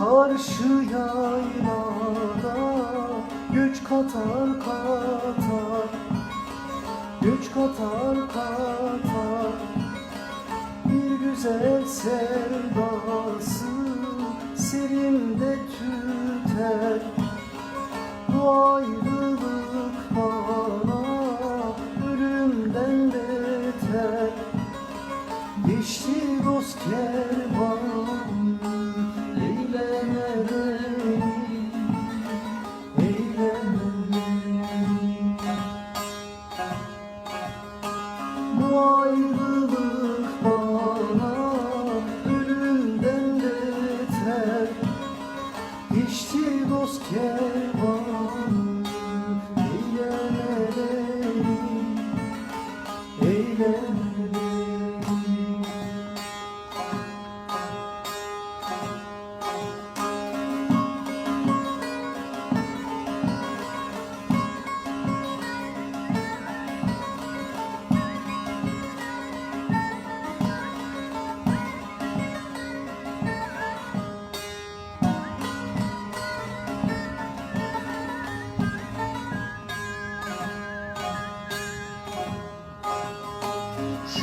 Karşı yaylada göç katar katar Göç katar katar. Bir güzel sevdası serimde tüter. Bu ayrılık bana ölümden beter. Geçti dost kervanı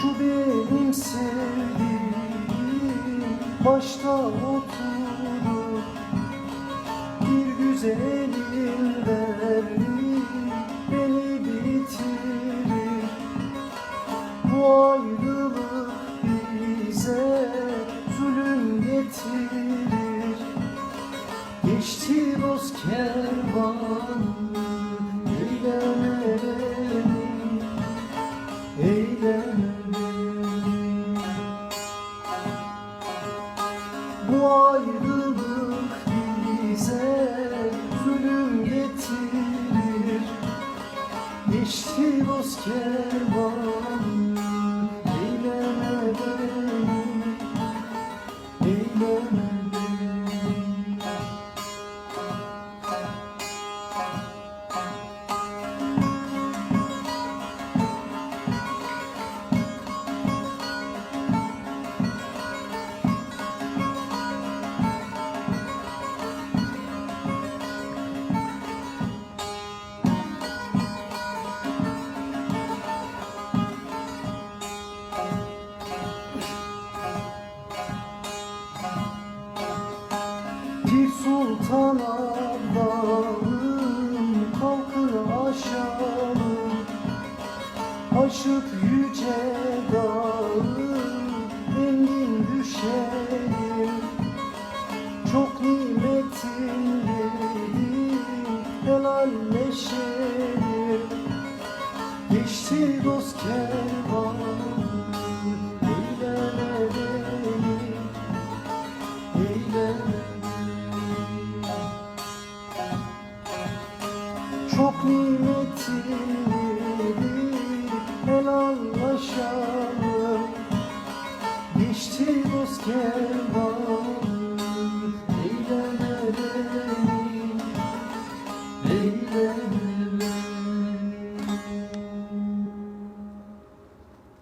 Şu benim sevdiğim başta oturur. Bir güzelin derdi beni bitirir. Bu ayrılık bize zulüm getirir. Geçti dost kervanı Sultan Allah'ım kalkın aşalım Aşıp yüce dağı engin düşelim Çok nimetin yedi helalleşelim Geçti dost kervanı helallaşalım Geçti dost kervan